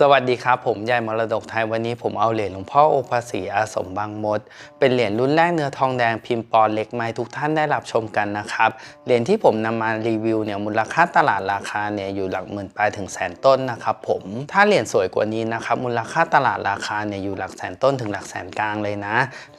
สวัสดีครับ ผมยายมรดกไทยวันนี้ผมเอาเหรียญหลวงพ่อโอภาสีอาสมบางมด เป็นเหรียญรุ่นแรกเนื้อทองแดงพิมพ์ปอนเล็กไม้ทุกท่านได้รับชมกันนะครับ เหรียญที่ผมนำมารีวิวเนี่ยมูลค่าตลาดราคาเนี่ยอยู่หลักหมื่นปลายถึงแสนต้นนะครับผมถ้าเหรียญสวยกว่านี้นะครับมูลค่าตลาดราคาเนี่ยอยู่หลักแสนต้นถึงหลักแสนกลางเลยนะ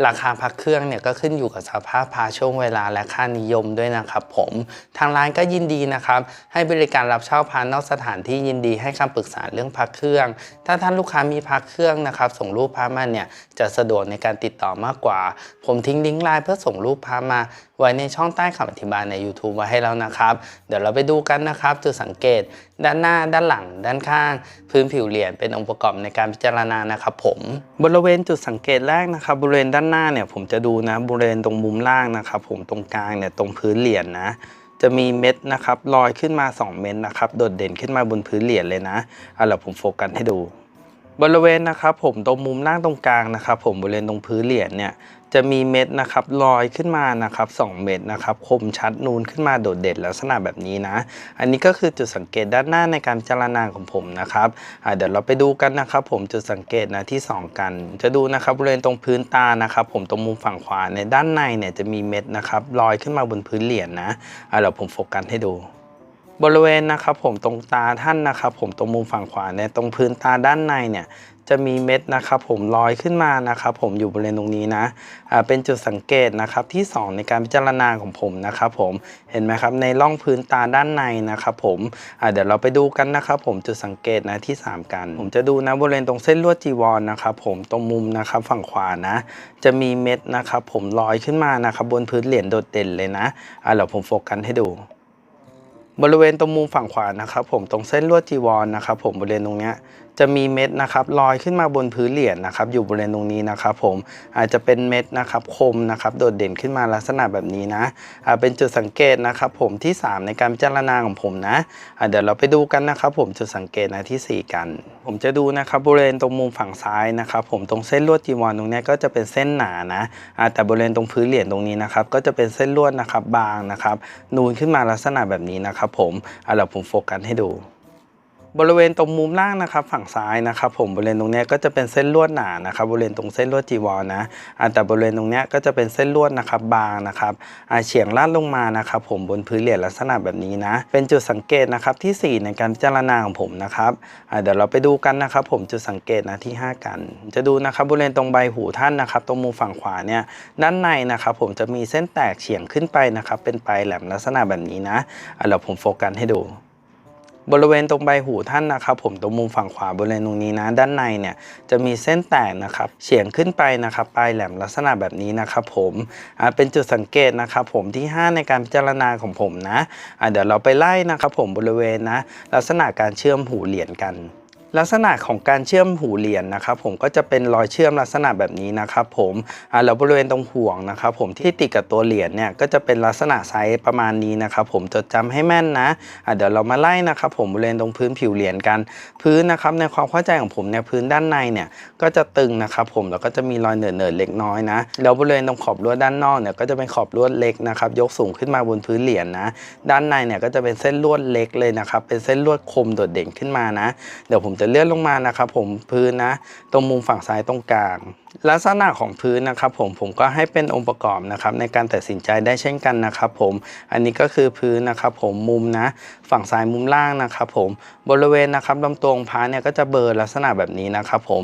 ราคาพักเครื่องเนี่ยก็ขึ้นอยู่กับสภาพพาช่วงเวลาและค่านิยมด้วยนะครับผมทางร้านก็ยินดีนะครับให้บริการรับเช่าพานอกสถานที่ยินดีให้คำปรึกษาเรื่องพักเครื่องถ้าท่านลูกค้ามีพักเครื่องนะครับ ส่งรูปพระมาเนี่ยจะสะดวกในการติดต่อมากกว่า ผมทิ้งลิงก์ไลน์เพื่อส่งรูปพระมา ไว้ในช่องใต้คำอธิบายใน YouTube ไว้ให้แล้วนะครับ เดี๋ยวเราไปดูกันนะครับจุดสังเกต ด้านหน้าด้านหลัง ด้านข้าง พื้นผิวเหรียญเป็นองค์ประกอบในการพิจารณานะครับผมบริเวณจุดสังเกตแรกนะครับบริเวณด้านหน้าเนี่ยผมจะดูนะบริเวณตรงมุมล่างนะครับผมตรงกลางเนี่ยตรงพื้นเหรียญนะ จะมีเม็ดนะครับลอยขึ้นมา 2 เม็ดนะครับ โดดเด่นขึ้นมาบนพื้นเหรียญเลยนะเอาล่ะผมโฟกัสให้ดู บริเวณนะครับผมตรงมุมล่างตรงกลางนะครับ ผมบริเวณตรงพื้นเหรียญเนี่ยจะมีเม็ดนะครับลอยขึ้นมานะครับสเม็ดนะครับคมชัดนูนขึ้นมาโดดเด่นลักษณะแบบนี้นะ อันนี้ก็คือจุดสังเกตด้านหน้าในการจารณาของผมนะครับเดี๋ยวเราไปดูกันนะครับ ผมจุดสังเกตนะที่ 2 กัน จะดูนะครับบริเวณตรงพื้นตานะครับ ผมตรงมุมฝั่งขวาในด้านในเนี่ยจะมีเม็ดนะครับลอยขึ้นมาบนพื้นเหรียญนะเดี๋ยวผมโฟกัสให้ดู บริเวณนะครับผมตรงตาท่านนะครับผมตรงมุมฝั่งขวาเนี่ยตรงพื้นตาด้านในเนี่ยจะมีเม็ดนะครับผมลอยขึ้นมานะครับผมอยู่บริเวณตรงนี้นะอ่าเป็นจุดสังเกตนะครับที่ 2 ในการพิจารณาของผมนะครับผมเห็นไหมครับในร่องพื้นตาด้านในนะครับผมอ่าเดี๋ยวเราไปดูกันนะครับผมจุดสังเกตนะที่ 3 กัน ผมจะดูนะบริเวณตรงเส้นลวดจีวรนะครับผมตรงมุมนะครับฝั่งขวานะ จะมีเม็ดนะครับผมลอยขึ้นมานะครับบนพื้นเหรียญโดดเด่นเลยนะอ่าเดี๋ยวผมโฟกัสให้ดู บริเวณตรงมุมฝั่งขวานะครับผมตรงเส้นลวดจีวรนนะครับผมบริเวณตรงเนี้ย จะมีเม็ดนะครับลอยขึ้นมาบนพื้นเหรียญนะครับ อยู่บริเวณตรงนี้นะครับผมอาจจะเป็นเม็ดนะครับคมนะครับโดดเด่นขึ้นมาลักษณะแบบนี้นะเป็นจุดสังเกตนะครับผมที่ 3 ในการพิจารณาของผมนะเดี๋ยวเราไปดูกันนะครับผมจุดสังเกตนะที่ 4 กัน ผมจะดูนะครับบริเวณตรงมุมฝั่งซ้ายนะครับผมตรงเส้นลวดจีวรตรงนี้ก็จะเป็นเส้นหนานะแต่บริเวณตรงพื้นเหรียญตรงนี้นะครับก็จะเป็นเส้นลวดนะครับบางนะครับนูนขึ้นมาลักษณะแบบนี้นะครับผมเอาล่ะผมโฟกัสให้ดู บริเวณตรงมุมล่างนะครับฝั่งซ้ายนะครับ ผมบริเวณตรงนี้ก็จะเป็นเส้นลวดหนานะครับ บริเวณตรงเส้นลวดจีวรนะแต่บริเวณตรงนี้ก็จะเป็นเส้นลวดนะครับบางนะครับเฉียงลาดลงมานะครับ ผมบนพื้นเหรียญลักษณะแบบนี้นะ เป็นจุดสังเกตนะครับที่ 4 ในการพิจารณาของผมนะครับเดี๋ยวเราไปดูกันนะครับ ผมจุดสังเกตนะที่ 5 กัน จะดูนะครับบริเวณตรงใบหูท่านนะครับ ตรงมุมฝั่งขวาเนี่ยด้านในนะครับ ผมจะมีเส้นแตกเฉียงขึ้นไปนะครับ เป็นปลายแหลมลักษณะแบบนี้นะเดี๋ยวผมโฟกัสให้ดู บริเวณตรงใบหูท่านนะครับ ผมตรงมุมฝั่งขวาบริเวณตรงนี้นะด้านในเนี่ยจะมีเส้นแตกนะครับเฉียงขึ้นไปนะครับปลายแหลมลักษณะแบบนี้นะครับผมเป็นจุดสังเกตนะครับผมที่ 5 ในการพิจารณาของผมนะะเดี๋ยวเราไปไล่นะครับผมบริเวณนะลักษณะการเชื่อมหูเหรียญกัน ลักษณะของการเชื่อมหูเหรียญนะครับผมก็จะเป็นรอยเชื่อมลักษณะแบบนี้นะครับผมอ่าแล้วบริเวณตรงห่วงนะครับผมที่ติดกับตัวเหรียญเนี่ยก็จะเป็นลักษณะไซส์ประมาณนี้นะครับผมจดจำให้แม่นนะอ่าเดี๋ยวเรามาไล่นะครับผมบริเวณตรงพื้นผิวเหรียญกัน พื้นนะครับในความเข้าใจของผมเนี่ยพื้นด้านในเนี่ยก็จะตึงนะครับผมแล้วก็จะมีรอยเหนื่อะๆเล็กน้อยนะแล้วบริเวณตรงขอบลวดด้านนอกเนี่ยก็จะเป็นขอบลวดเล็กนะครับยกสูงขึ้นมาบนพื้นเหรียญนะด้านในเนี่ยก็จะเป็นเส้นลวดเล็กเลยนะครับเป็นเส้นลวดคมโดดเด่นขึ้นมานะ เดี๋ยวผมจะเลื่อนลงมานะครับผมพื้นนะ ตรงมุมฝั่งซ้ายตรงกลาง ลักษณะของพื้นนะครับผมผมก็ให้เป็นองค์ประกอบนะครับในการตัดสินใจได้เช่นกันนะครับผมอันนี้ก็คือพื้นนะครับผมมุมนะ ฝั่งซ้ายมุมล่างนะครับผมบริเวณนะครับลำตัวองพระเนี่ยก็จะเบลอร์ลักษณะแบบนี้นะครับผม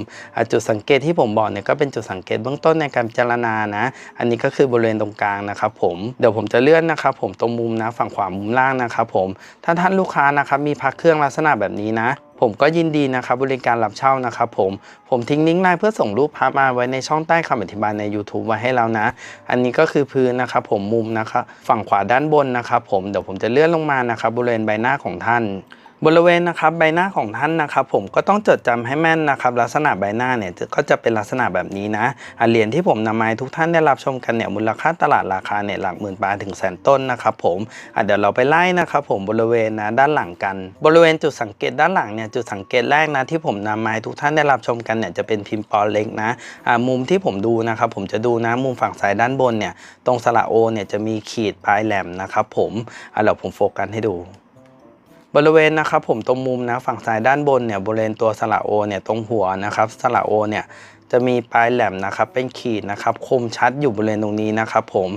จุดสังเกตที่ผมบอกเนี่ยก็เป็นจุดสังเกตเบื้องต้นในการพิจารณานะ อันนี้ก็คือบริเวณตรงกลางนะครับผมเดี๋ยวผมจะเลื่อนนะครับผมตรงมุมนะฝั่งขวามุมล่างนะครับผมถ้าท่านลูกค้านะครับมีพักเครื่องลักษณะแบบนี้นะ ผมก็ยินดีนะครับบริการรับเช่านะครับผม ผมทิ้งลิงก์ไลน์เพื่อส่งรูปพระมาไว้ในช่องใต้คำอธิบายใน YouTube ไว้ให้แล้วนะ อันนี้ก็คือพื้นนะครับผมมุมนะครับฝั่งขวาด้านบนนะครับผมเดี๋ยวผมจะเลื่อนลงมานะครับบริเวณใบหน้าของท่าน บริเวณนะครับใบหน้าของท่านนะครับ ผมก็ต้องจดจำให้แม่นนะครับ ลักษณะใบหน้าเนี่ยก็จะเป็นลักษณะแบบนี้นะเหรียญที่ผมนำมาให้ทุกท่านได้รับชมกันเนี่ยมูลค่าตลาดราคาเนี่ยหลักหมื่นบาทถึงแสนต้นนะครับผมเดี๋ยวเราไปไล่นะครับผมบริเวณนะด้านหลังกัน บริเวณจุดสังเกตด้านหลังเนี่ยจุดสังเกตแรกนะที่ผมนำมาให้ทุกท่านได้รับชมกันเนี่ยจะเป็นพิมพ์ปอเล็กนะมุมที่ผมดูนะครับผมจะดูนะมุมฝั่งซ้ายด้านบนเนี่ยตรงสระโอเนี่ยจะมีขีดปลายแหลมนะครับผมเดี๋ยวผมโฟกัสให้ดู บริเวณนะครับผมตรงมุมนะฝั่งซ้ายด้านบนเนี่ยบริเวณตัวสระโอเนี่ยตรงหัวนะครับสระโอเนี่ยจะมีปลายแหลมนะครับเป็นขีดนะครับคมชัดอยู่บริเวณตรงนี้นะครับผม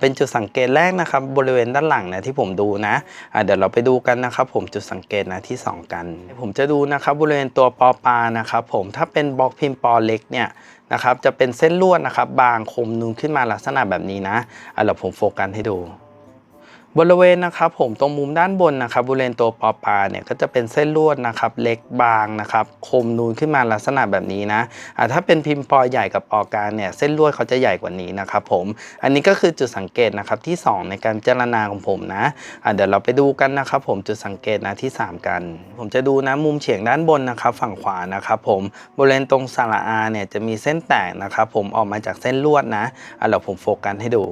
เป็นจุดสังเกตแรกนะครับบริเวณด้านหลังนี่ยที่ผมดูนะะเดี๋ยวเราไปดูกันนะครับผมจุดสังเกตนะที่สองกัน ผมจะดูนะครับบริเวณตัวปอปลานะครับผมถ้าเป็นบล็อกพิมพ์ปอเล็กเนี่ยนะครับจะเป็นเส้นลวดนะครับบางคมนูนขึ้นมาลักษณะแบบนี้นะเดี๋ยวผมโฟกัสให้ดู บริเวณนะครับผมตรงมุมด้านบนนะครับบริเวณตัวปอปลาเนี่ยก็จะเป็นเส้นลวดนะครับเล็กบางนะครับคมนูนขึ้นมาลักษณะแบบนี้นะอ่าถ้าเป็นพิมพ์ปอใหญ่กับปอกลางเนี่ยเส้นลวดเขาจะใหญ่กว่านี้นะครับผมอันนี้ก็คือจุดสังเกตนะครับที่ 2 ในการพิจารณาของผมนะอ่าเดี๋ยวเราไปดูกันนะครับผมจุดสังเกตนะที่ 3 กัน ผมจะดูนะมุมเฉียงด้านบนนะครับฝั่งขวานะครับผมบริเวณตรงสระอาเนี่ยจะมีเส้นแตกนะครับผมออกมาจากเส้นลวดนะอ่าเดี๋ยวผมโฟกัสให้ดู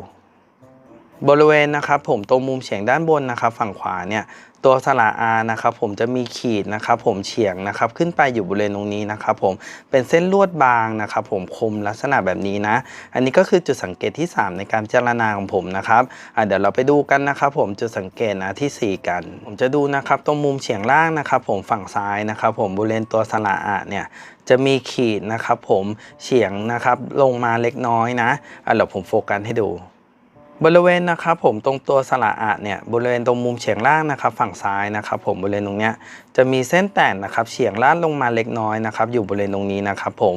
บริเวณนะครับผมตรงมุมเฉียงด้านบนนะครับ ฝั่งขวาเนี่ยตัวสระอานะครับผมจะมีขีดนะครับผมเฉียงนะครับขึ้นไปอยู่บริเวณตรงนี้นะครับผมเป็นเส้นลวดบางนะครับผมคมลักษณะแบบนี้นะ อันนี้ก็คือจุดสังเกตที่ 3 ในการพิจารณาของผมนะครับเดี๋ยวเราไปดูกันนะครับผมจุดสังเกตนะทีสี่4 กัน ผมจะดูนะครับตรงมุมเฉียงล่างนะครับผมฝั่งซ้ายนะครับผมบริเวณตัวสระอาเนี่ยจะมีขีดนะครับผมเฉียงนะครับลงมาเล็กน้อยนะเดี๋ยวผมโฟกัสให้ดู บริเวณนะครับผมตรงตัวสระอะเนี่ยบริเวณตรงมุมเฉียงล่างนะครับ ฝั่งซ้ายนะครับ ผมบริเวณตรงเนี้ยจะมีเส้นแตกนะครับเฉียงลาดลงมาเล็กน้อยนะครับ อยู่บริเวณตรงนี้นะครับผม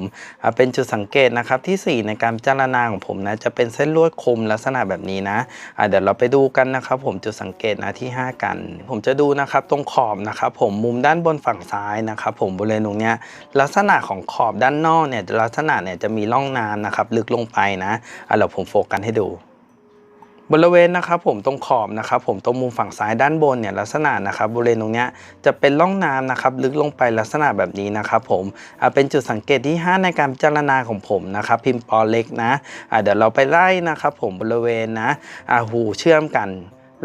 เป็นจุดสังเกตนะครับทีสี่ 4 ในการจารณาของผมนะจะเป็นเส้นลวดคมลักษณะแบบนี้นะะเดี๋ยวเราไปดูกันนะครับ ผมจุดสังเกตนะที่ 5 กัน ผมจะดูนะครับตรงขอบนะครับ ผมมุมด้านบนฝั่งซ้ายนะครับ ผมบริเวณตรงเนี้ยลักษณะของขอบด้านนอกเนี่ยลักษณะเนี่ยจะมีร่องน้ำนะครับลึกลงไปนะะเดี๋ยวผมโฟกัสให้ดู บริเวณนะครับผมตรงขอบนะครับผมตรงมุมฝั่งซ้ายด้านบนเนี่ยลักษณะนะครับบริเวณตรงเนี้ยจะเป็นร่องน้ำนะครับลึกลงไปลักษณะแบบนี้นะครับผมเป็นจุดสังเกตที่ 5 ในการพิจารณาของผมนะครับพิมพ์ปอเล็กนะะเดี๋ยวเราไปไล่นะครับผมบริเวณนะหูเชื่อมกัน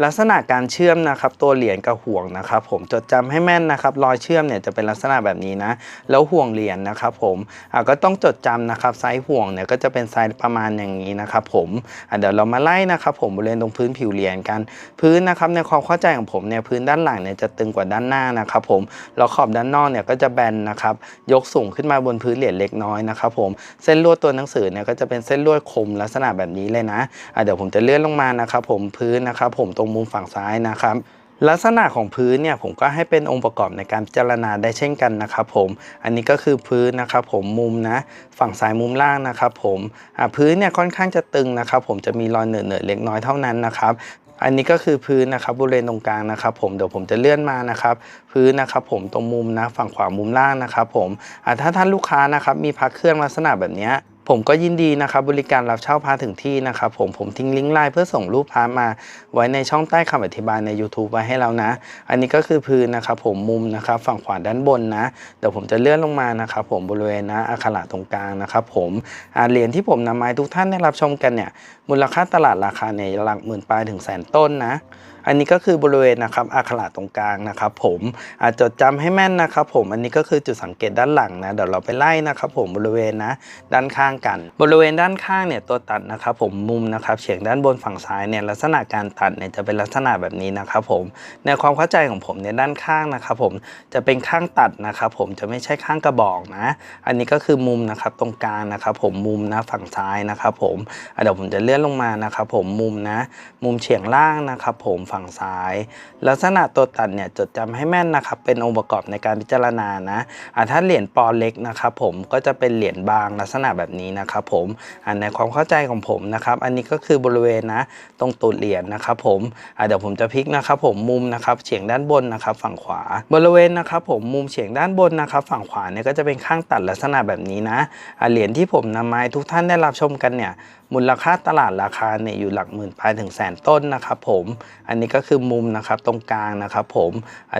ลักษณะการเชื่อมนะครับตัวเหรียญกับห่วงนะครับผมจดจำให้แม่นนะครับรอยเชื่อมเนี่ยจะเป็นลักษณะแบบนี้นะ แล้วห่วงเหรียญนะครับผมอ่าก็ต้องจดจำนะครับไซส์ห่วงเนี่ยก็จะเป็นไซส์ประมาณอย่างนี้นะครับผมอ่าเดี๋ยวเรามาไล่นะครับผมบริเวณตรงพื้นผิวเหรียญกัน พื้นนะครับในความเข้าใจของผมเนี่ยพื้นด้านหลังเนี่ยจะตึงกว่าด้านหน้านะครับผมแล้วขอบด้านนอกเนี่ยก็จะแบนนะครับยกสูงขึ้นมาบนพื้นเหรียญเล็กน้อยนะครับผมเส้นลวดตัวหนังสือเนี่ยก็จะเป็นเส้นลวดคมลักษณะแบบนี้เลยนะอะเดี๋ยวผมจะเลื่อนลงมานะครับผมพื้นนะครับผมตรงมุมฝั่งซ้ายนะครับ ลักษณะของพื้นเนี่ยผมก็ให้เป็นองค์ประกอบในการพิจารณาได้เช่นกันนะครับผม อันนี้ก็คือพื้นนะครับผมมุมนะฝั่งซ้ายมุมล่างนะครับผมพื้นเนี่ยค่อนข้างจะตึงนะครับผมจะมีรอยเหนอเหนอะๆเล็กน้อยเท่านั้นนะครับอันนี้ก็คือพื้นนะครับบริเวณตรงกลางนะครับ ผมเดี๋ยวผมจะเลื่อนมานะครับ พื้นนะครับ ผมตรงมุมนะฝั่งขวามุมล่างนะครับ ผมถ้าท่านลูกค้านะครับมีพักเครื่องลักษณะแบบเนี้ย ผมก็ยินดีนะครับบริการรับเช่าพาถึงที่นะครับผมผมทิ้งลิงก์ไลน์เพื่อส่งรูปพามา ไว้ในช่องใต้คำอธิบายใน YouTube ไว้ให้แล้วนะ อันนี้ก็คือพื้นนะครับผมมุมนะครับฝั่งขวาด้านบนนะเดี๋ยวผมจะเลื่อนลงมานะครับผมบริเวณนะอักขระตรงกลางนะครับผมเหรียญที่ผมนำมาให้ทุกท่านได้รับชมกันเนี่ยมูลค่าตลาดราคาเนี่ยหลักหมื่นปลายถึงแสนต้นนะ อันนี้ก็คือบริเวณนะครับอักขระตรงกลางนะครับผมอาจจดจำให้แม่นนะครับผมอันนี้ก็คือจุดสังเกตด้านหลังนะเดี๋ยวเราไปไล่นะครับผมบริเวณนะด้านข้างกัน บริเวณด้านข้างเนี่ยตัวตัดนะครับผมมุมนะครับเฉียงด้านบนฝั่งซ้ายเนี่ยลักษณะการตัดเนี่ยจะเป็นลักษณะแบบนี้นะครับผมในความเข้าใจของผมเนี่ยด้านข้างนะครับผมจะเป็นข้างตัดนะครับผมจะไม่ใช่ข้างกระบอกนะ อันนี้ก็คือมุมนะครับตรงกลางนะครับผมมุมนะฝั่งซ้ายนะครับผมเดี๋ยวผมจะเลื่อนลงมานะครับผมมุมนะ มุมเฉียงล่างนะครับผมฝั่งซ้าย ลักษณะตัวตัดเนี่ยจดจำให้แม่นนะครับ เป็นองค์ประกอบในการพิจารณานะอะถ้าเหรียญปอเล็กนะครับผมก็จะเป็นเหรียญบางลักษณะแบบนี้นะครับผมอะในความเข้าใจของผมนะครับ อันนี้ก็คือบริเวณนะตรงตูดเหรียญนะครับผมอะเดี๋ยวผมจะพลิกนะครับผมมุมนะครับเฉียงด้านบนนะครับฝั่งขวา บริเวณนะครับผมมุมเฉียงด้านบนนะครับ ฝั่งขวาเนี่ยก็จะเป็นข้างตัดลักษณะแบบนี้นะอะเหรียญที่ผมนำมาให้ทุกท่านได้รับชมกันเนี่ยมูลค่าตลาดราคาเนี่ยอยู่หลักหมื่นปลายถึงแสนต้นนะครับผมอันนี้ก็คือมุมนะครับตรงกลางนะครับผม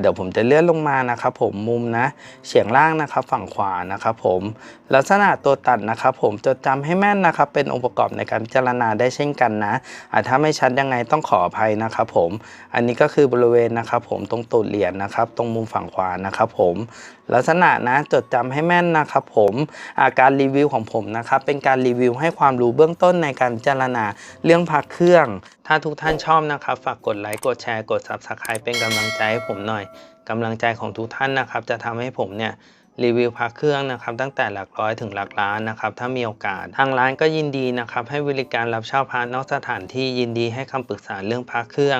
เดี๋ยวผมจะเลื่อนลงมานะครับผมมุมนะเฉียงล่างนะครับฝั่งขวานะครับผมลักษณะตัวตัดนะครับผมจดจำให้แม่นนะครับเป็นองค์ประกอบในการพิจารณาได้เช่นกันนะถ้าไม่ชัดยังไงต้องขออภัยนะครับผมอันนี้ก็คือบริเวณนะครับผมตรงตูดเหรียญนะครับตรงมุมฝั่งขวานะครับผม ลักษณะนะจดจำให้แม่นนะครับผมอาการรีวิวของผมนะครับเป็นการรีวิวให้ความรู้เบื้องต้นในการพิจารณาเรื่องพักเครื่อง ถ้าทุกท่านชอบนะครับ ฝากกดไลค์กดแชร์กด Subscribe เป็นกำลังใจให้ผมหน่อยกำลังใจของทุกท่านนะครับ จะทำให้ผมเนี่ยรีวิวพักเครื่องนะครับตั้งแต่หลักร้อยถึงหลักล้านนะครับถ้ามีโอกาสทางร้านก็ยินดีนะครับให้บริการรับเช่าพาร์ทนอกสถานที่ยินดีให้คำปรึกษาเรื่องพักเครื่อง